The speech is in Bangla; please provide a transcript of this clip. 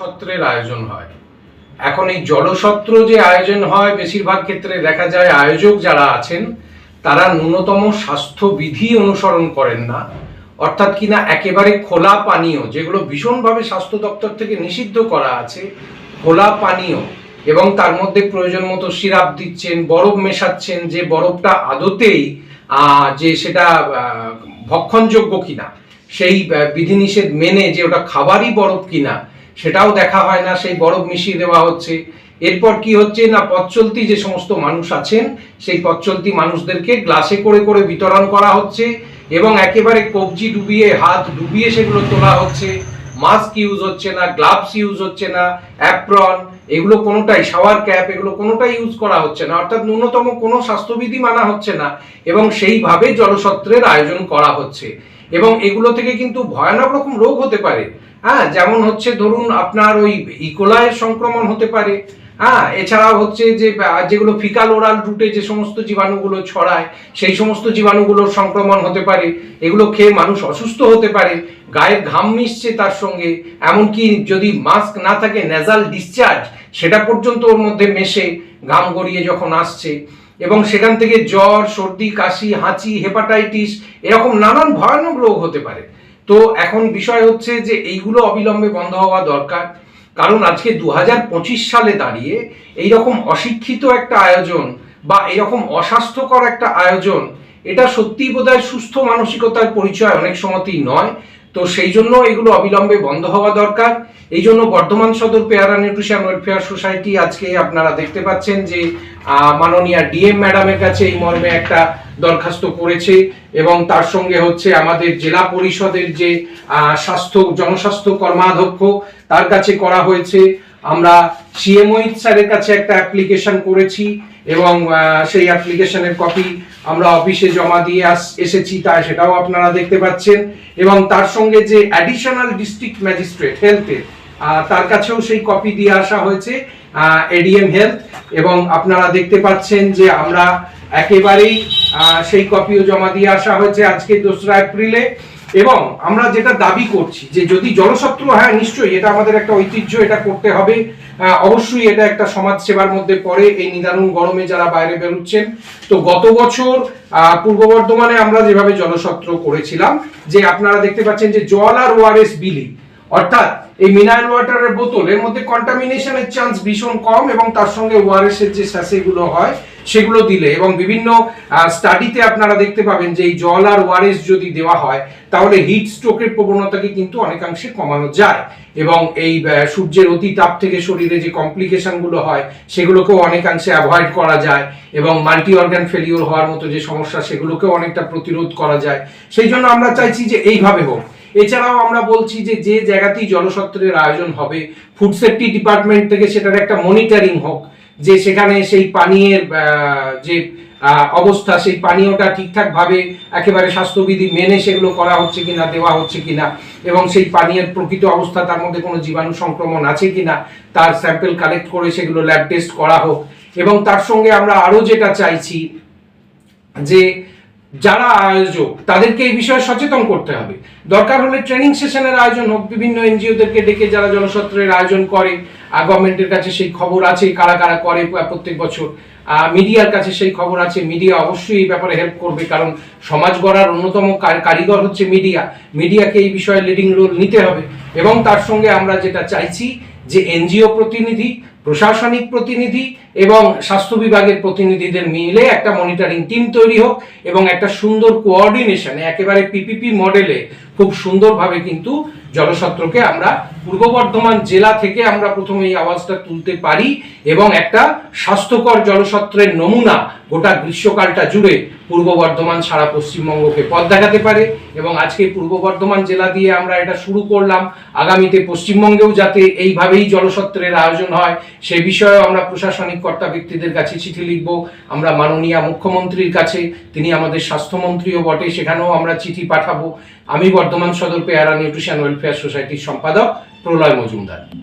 সত্রের আয়োজন হয়। এখন এই জলসত্র যে আয়োজন হয়, বেশিরভাগ ক্ষেত্রে দেখা যায় আয়োজক যারা আছেন, তারা ন্যূনতম স্বাস্থ্যবিধি অনুসরণ করেন না। অর্থাৎ কিনা একেবারে খোলা পানীয়, যেগুলো ভীষণভাবে স্বাস্থ্য দপ্তর থেকে নিষিদ্ধ করা আছে, খোলা পানীয় এবং তার মধ্যে প্রয়োজন মতো সিরাপ দিচ্ছেন, বরফ মেশাচ্ছেন, যে বরফটা আদতেই যে সেটা ভক্ষণযোগ্য কিনা, সেই বিধিনিষেধ মেনে যে ওটা খাবারই বরফ কিনা সেটাও দেখা হয় না, সেই বরফ মিশিয়ে দেওয়া হচ্ছে। এরপর কি হচ্ছে না, পথ যে সমস্ত মানুষ আছেন, সেই পথ মানুষদেরকে গ্লাসে করে করে বিতরণ করা হচ্ছে এবং একেবারে কবজি ডুবিয়ে, হাত ডুবিয়ে সেগুলো তোলা হচ্ছে। মাস্ক ইউজ হচ্ছে না, গ্লাভস ইউজ হচ্ছে না, অ্যাপ্রন, এগুলো কোনোটাই, শাওয়ার ক্যাপ, এগুলো কোনোটাই ইউজ করা হচ্ছে না। অর্থাৎ ন্যূনতম কোনো স্বাস্থ্যবিধি মানা হচ্ছে না এবং সেইভাবে জলসত্রের আয়োজন করা হচ্ছে। এবং এগুলো থেকে কিন্তু ভয়ানক রকম রোগ হতে পারে। হ্যাঁ যেমন হচ্ছে ধরুন আপনার ওই ইকোলায়ের সংক্রমণ হতে পারে। হ্যাঁ এছাড়াও হচ্ছে যে যেগুলো ফিকাল ওরাল রুটে যে সমস্ত জীবাণুগুলো ছড়ায়, সেই সমস্ত জীবাণুগুলোর সংক্রমণ হতে পারে। এগুলো খেয়ে মানুষ অসুস্থ হতে পারে। গায়ের ঘাম মিশছে তার সঙ্গে। এমনকি যদি মাস্ক না থাকে নেজাল ডিসচার্জ সেটা পর্যন্ত ওর মধ্যে মেশে ঘাম গড়িয়ে যখন আসছে। এবং সেখান থেকে জ্বর, সর্দি, কাশি, হাঁচি, হেপাটাইটিস, এরকম নানান ভয়ানক রোগ হতে পারে। তো এখন বিষয় হচ্ছে যে এইগুলো অবিলম্বে বন্ধ হওয়া দরকার। কারণ আজকে দু হাজার পঁচিশ সালে দাঁড়িয়ে এইরকম অশিক্ষিত একটা আয়োজন বা এরকম অস্বাস্থ্যকর একটা আয়োজন, এটা সত্যিই বোধহয় সুস্থ মানসিকতার পরিচয় অনেক সময়তেই নয়। তো সেই জন্য এগুলো অবিলম্বে বন্ধ হওয়া দরকার। এই জন্য বর্ধমান সদর পেয়ারা নিউট্রিশন ওয়েলফেয়ার সোসাইটি আজকে আপনারা দেখতে পাচ্ছেন যে মাননীয়া ডিএম ম্যাডামের কাছে এই মর্মে একটা দরখাস্ত করেছে এবং তার সঙ্গে হচ্ছে আমাদের জেলা পরিষদের যে স্বাস্থ্য, জনস্বাস্থ্য কর্মাধ্যক্ষ, তার কাছে করা হয়েছে। আমরা সিএমওইট স্যারের কাছে একটা অ্যাপ্লিকেশন করেছি। এবং সেই অ্যাপ্লিকেশনের কপি আমরা অফিসে জমা দিয়ে এসেছি তা সেটাও আপনারা দেখতে পাচ্ছেন। এবং তার সঙ্গে যে অ্যাডিশনাল ডিস্ট্রিক্ট ম্যাজিস্ট্রেট হেলথের তার কাছেও সেই কপি দিয়ে আসা হয়েছে এডিএম হেলথ এবং আপনারা দেখতে পাচ্ছেন যে আমরা একেবারেই সেই কপিও জমা দিয়ে আসা হয়েছে আজকে দোসরা এপ্রিলে। এবং আমরা যেটা দাবি করছি যে যদি জলসত্র হ্যাঁ নিশ্চয়ই এটা আমাদের একটা ঐতিহ্য, এটা করতে হবে। অবশ্যই এটা একটা সমাজ সেবার মধ্যে পড়ে এই নিদারুণ গরমে যারা বাইরে বেরোচ্ছেন। তো গত বছর পূর্ব বর্ধমানে আমরা যেভাবে জলসত্র করেছিলাম, যে আপনারা দেখতে পাচ্ছেন যে জল আর ওয়ারেস বিলি, অর্থাৎ এই মিনারেল ওয়াটারের বোতল, এর মধ্যে কন্টামিনেশনের চান্স ভীষণ কম এবং তার সঙ্গে ওআরএস এর যে স্যাসেগুলো হয়, সেগুলো দিলে এবং বিভিন্ন স্টাডিতে আপনারা দেখতে পাবেন যে এই জল আর ওআরএস যদি দেওয়া হয়, তাহলে হিট স্ট্রোকের প্রবণতাকে কিন্তু অনেকাংশে কমানো যায় এবং এই সূর্যের অতি তাপ থেকে শরীরে যে কমপ্লিকেশনগুলো হয়, সেগুলোকেও অনেকাংশে অ্যাভয়েড করা যায় এবং মাল্টি অর্গান ফেলিওর হওয়ার মতো যে সমস্যা, সেগুলোকেও অনেকটা প্রতিরোধ করা যায়। সেই জন্য আমরা চাইছি যে এইভাবে হোক। এছাড়াও আমরা বলছি যে যে জায়গাতেই জলসত্রের আয়োজন হবে ফুড সেফটি ডিপার্টমেন্ট থেকে সেটার একটা মনিটরিং হোক, যে সেখানে সেই পানীয়ের যে অবস্থা, সেই পানীয়টা ঠিকঠাকভাবে একেবারে স্বাস্থ্যবিধি মেনে সেগুলো করা হচ্ছে কিনা, দেওয়া হচ্ছে কিনা, এবং সেই পানীয়ের প্রকৃত অবস্থা, তার মধ্যে কোনো জীবাণু সংক্রমণ আছে কিনা, তার স্যাম্পল কালেক্ট করে সেগুলো ল্যাব টেস্ট করা হোক। এবং তার সঙ্গে আমরা আরও যেটা চাইছি যে যারা আয়োজক, তাদেরকে এই বিষয়ে সচেতন করতে হবে। দরকার হলে ট্রেনিং সেশনের আয়োজন হোক, বিভিন্ন এনজিওদেরকে ডেকে যারা জনসত্রের আয়োজন করে গভর্নমেন্টের কাছে সেই খবর আছে, কারা কারা করে প্রত্যেক বছর। মিডিয়ার কাছে সেই খবর আছে মিডিয়া অবশ্যই এই ব্যাপারে হেল্প করবে, কারণ সমাজ গড়ার অন্যতম কার- কারিগর হচ্ছে মিডিয়া মিডিয়াকে এই বিষয়ে লিডিং রোল নিতে হবে। এবং তার সঙ্গে আমরা যেটা চাইছি যে এনজিও প্রতিনিধি প্রশাসনিক প্রতিনিধি এবং স্বাস্থ্য বিভাগের প্রতিনিধিদের মিলে একটা মনিটরিং টিম তৈরি হোক এবং একটা সুন্দর কোঅর্ডিনেশনে একেবারে পিপিপি মডেলে খুব সুন্দরভাবে কিন্তু জলসত্রকে আমরা পূর্ব বর্ধমান জেলা থেকে আমরা প্রথমে এই আওয়াজটা তুলতে পারি এবং একটা স্বাস্থ্যকর জলসত্রের নমুনা গোটা গ্রীষ্মকালটা জুড়ে পূর্ব বর্ধমান সারা পশ্চিমবঙ্গকে পথ দেখাতে পারে এবং আজকে পূর্ব বর্ধমান জেলা দিয়ে আমরা এটা শুরু করলাম। আগামীতে পশ্চিমবঙ্গেও যাতে এইভাবেই জলসত্রের আয়োজন হয় সে বিষয়ে আমরা প্রশাসনিক কর্তা ব্যক্তিদের কাছে চিঠি লিখব, আমরা মাননীয় মুখ্যমন্ত্রীর কাছে, তিনি আমাদের স্বাস্থ্যমন্ত্রীও বটে, সেখানেও আমরা চিঠি পাঠাবো। আমি বর্ধমান সদর পেয়ারা নিউট্রিশন ওয়েলফেয়ার সোসাইটির সম্পাদক প্রলয় মজুমদার।